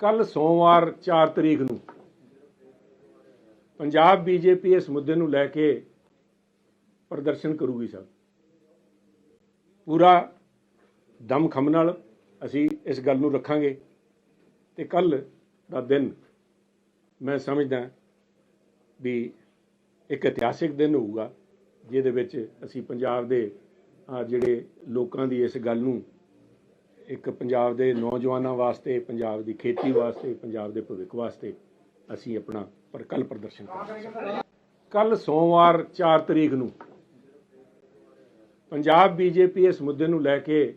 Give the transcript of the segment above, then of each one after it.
ਕੱਲ ਸੋਮਵਾਰ 4 ਤਰੀਕ ਨੂੰ ਪੰਜਾਬ ਬੀਜੇਪੀ ਇਸ ਮੁੱਦੇ ਨੂੰ ਲੈ ਕੇ ਪ੍ਰਦਰਸ਼ਨ ਕਰੂਗੀ ਸਰ। ਪੂਰਾ ਦਮਖਮ ਨਾਲ ਅਸੀਂ ਇਸ ਗੱਲ ਨੂੰ ਰੱਖਾਂਗੇ ਤੇ ਕੱਲ ਦਾ ਦਿਨ ਮੈਂ ਸਮਝਦਾ ਵੀ ਇੱਕ ਇਤਿਹਾਸਿਕ ਦਿਨ ਹੋਊਗਾ, ਜਿਹਦੇ ਵਿੱਚ ਅਸੀਂ ਪੰਜਾਬ ਦੇ ਜਿਹੜੇ ਲੋਕਾਂ ਦੀ ਇਸ ਗੱਲ ਨੂੰ ਇੱਕ ਪੰਜਾਬ ਦੇ ਨੌਜਵਾਨਾਂ ਵਾਸਤੇ, ਪੰਜਾਬ ਦੀ ਖੇਤੀ ਵਾਸਤੇ, ਪੰਜਾਬ ਦੇ ਭਵਿੱਖ ਵਾਸਤੇ ਅਸੀਂ ਆਪਣਾ ਪਰ ਕੱਲ ਪ੍ਰਦਰਸ਼ਨ ਕਰਾਂਗੇ ਕੱਲ ਸੋਮਵਾਰ 4 ਤਰੀਕ ਨੂੰ ਪੰਜਾਬ ਬੀਜੇਪੀ ਇਸ ਮੁੱਦੇ ਨੂੰ ਲੈ ਕੇ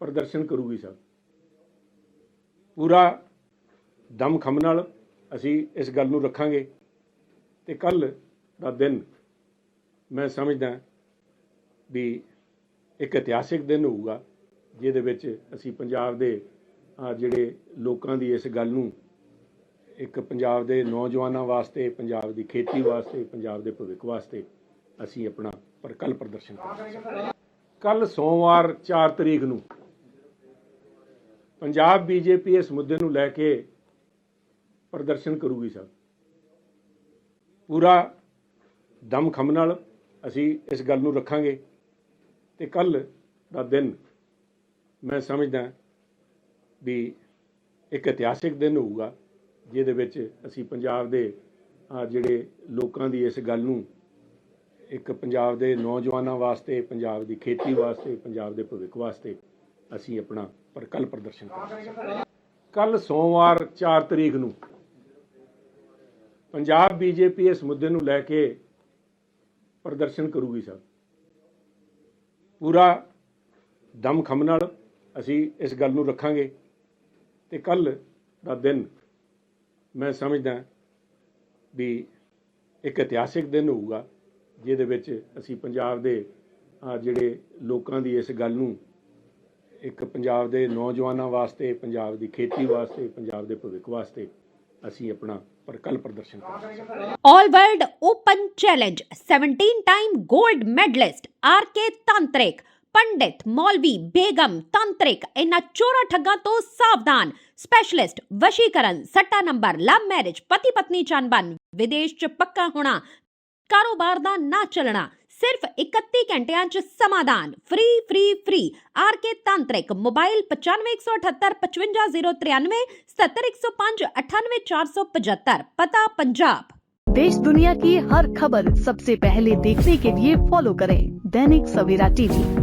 ਪ੍ਰਦਰਸ਼ਨ ਕਰੂਗੀ ਸਰ। ਪੂਰਾ ਦਮਖਮ ਨਾਲ ਅਸੀਂ ਇਸ ਗੱਲ ਨੂੰ ਰੱਖਾਂਗੇ ਤੇ ਕੱਲ ਦਾ ਦਿਨ ਮੈਂ ਸਮਝਦਾ ਵੀ ਇੱਕ ਇਤਿਹਾਸਿਕ ਦਿਨ ਹੋਊਗਾ। ਜਿਹਦੇ ਵਿੱਚ ਅਸੀਂ ਪੰਜਾਬ ਦੇ ਜਿਹੜੇ ਲੋਕਾਂ ਦੀ ਇਸ ਗੱਲ ਨੂੰ ਇੱਕ ਪੰਜਾਬ ਦੇ ਨੌਜਵਾਨਾਂ ਵਾਸਤੇ, ਪੰਜਾਬ ਦੀ ਖੇਤੀ ਵਾਸਤੇ, ਪੰਜਾਬ ਦੇ ਭਵਿੱਖ ਵਾਸਤੇ ਅਸੀਂ ਆਪਣਾ ਪਰ ਪ੍ਰਦਰਸ਼ਨ ਕਰਾਂਗੇ ਕੱਲ ਸੋਮਵਾਰ 4 ਤਰੀਕ ਨੂੰ ਪੰਜਾਬ ਬੀਜੇਪੀ ਇਸ ਮੁੱਦੇ ਨੂੰ ਲੈ ਕੇ ਪ੍ਰਦਰਸ਼ਨ ਕਰੂਗੀ ਸਰ। ਪੂਰਾ ਦਮਖਮ ਨਾਲ ਅਸੀਂ ਇਸ ਗੱਲ ਨੂੰ ਰੱਖਾਂਗੇ ਤੇ ਕੱਲ ਦਾ ਦਿਨ ਮੈਂ ਸਮਝਦਾ ਵੀ ਇੱਕ ਇਤਿਹਾਸਿਕ ਦਿਨ ਹੋਊਗਾ, ਜਿਹਦੇ ਵਿੱਚ ਅਸੀਂ ਪੰਜਾਬ ਦੇ ਜਿਹੜੇ ਲੋਕਾਂ ਦੀ ਇਸ ਗੱਲ ਨੂੰ ਇੱਕ ਪੰਜਾਬ ਦੇ ਨੌਜਵਾਨਾਂ ਵਾਸਤੇ, ਪੰਜਾਬ ਦੀ ਖੇਤੀ ਵਾਸਤੇ, ਪੰਜਾਬ ਦੇ ਭਵਿੱਖ ਵਾਸਤੇ ਅਸੀਂ ਆਪਣਾ ਪਰ ਕੱਲ ਪ੍ਰਦਰਸ਼ਨ ਕਰਾਂਗੇ ਕੱਲ ਸੋਮਵਾਰ 4 ਤਰੀਕ ਨੂੰ ਪੰਜਾਬ ਬੀਜੇਪੀ ਇਸ ਮੁੱਦੇ ਨੂੰ ਲੈ ਕੇ ਪ੍ਰਦਰਸ਼ਨ ਕਰੂਗੀ ਸਰ। ਪੂਰਾ ਦਮਖਮ ਨਾਲ ਅਸੀਂ ਇਸ ਗੱਲ ਨੂੰ ਰੱਖਾਂਗੇ ਤੇ ਕੱਲ ਦਾ ਦਿਨ ਮੈਂ ਸਮਝਦਾ ਵੀ ਇੱਕ ਇਤਿਹਾਸਿਕ ਦਿਨ ਹੋਊਗਾ, ਜਿਹਦੇ ਵਿੱਚ ਅਸੀਂ ਪੰਜਾਬ ਦੇ ਜਿਹੜੇ ਲੋਕਾਂ ਦੀ ਇਸ ਗੱਲ ਨੂੰ ਇੱਕ ਪੰਜਾਬ ਦੇ ਨੌਜਵਾਨਾਂ ਵਾਸਤੇ, ਪੰਜਾਬ ਦੀ ਖੇਤੀ ਵਾਸਤੇ, ਪੰਜਾਬ ਦੇ ਭਵਿੱਖ ਵਾਸਤੇ ਅਸੀਂ ਆਪਣਾ ਪਰ ਕੱਲ ਪ੍ਰਦਰਸ਼ਨ ਕਰਾਂਗੇ All World Open Challenge 17 time gold medalist RK Tantrik ਪੰਡਿਤ ਮੌਲਵੀ ਬੇਗਮ ਤੰਤਰਿਕ ਇਹਨਾਂ ਚੋਰਾ ਠੱਗਾਂ ਤੋਂ ਸਾਵਧਾਨ ਸਪੈਸ਼ਲਿਸਟ ਵਸ਼ੀਕਰਨ ਸੱਟਾ ਨੰਬਰ ਲਵ ਮੈਰਿਜ ਪਤੀ ਪਤਨੀ ਚੰਬਨ ਵਿਦੇਸ਼ ਚ ਪੱਕਾ ਹੋਣਾ ਕਾਰੋਬਾਰ ਦਾ ਨਾ ਚੱਲਣਾ ਸਿਰਫ 31 ਘੰਟਿਆਂ ਚ ਸਮਾਧਾਨ ਫ੍ਰੀ ਫ੍ਰੀ ਫ੍ਰੀ ਆਰਕੇ ਤਾਂਤਰਿਕ ਮੋਬਾਈਲ 9517555093 77105 98475 ਪਤਾ ਪੰਜਾਬ देश दुनिया की हर खबर सबसे पहले देखने के लिए फॉलो करें दैनिक सवेरा टीवी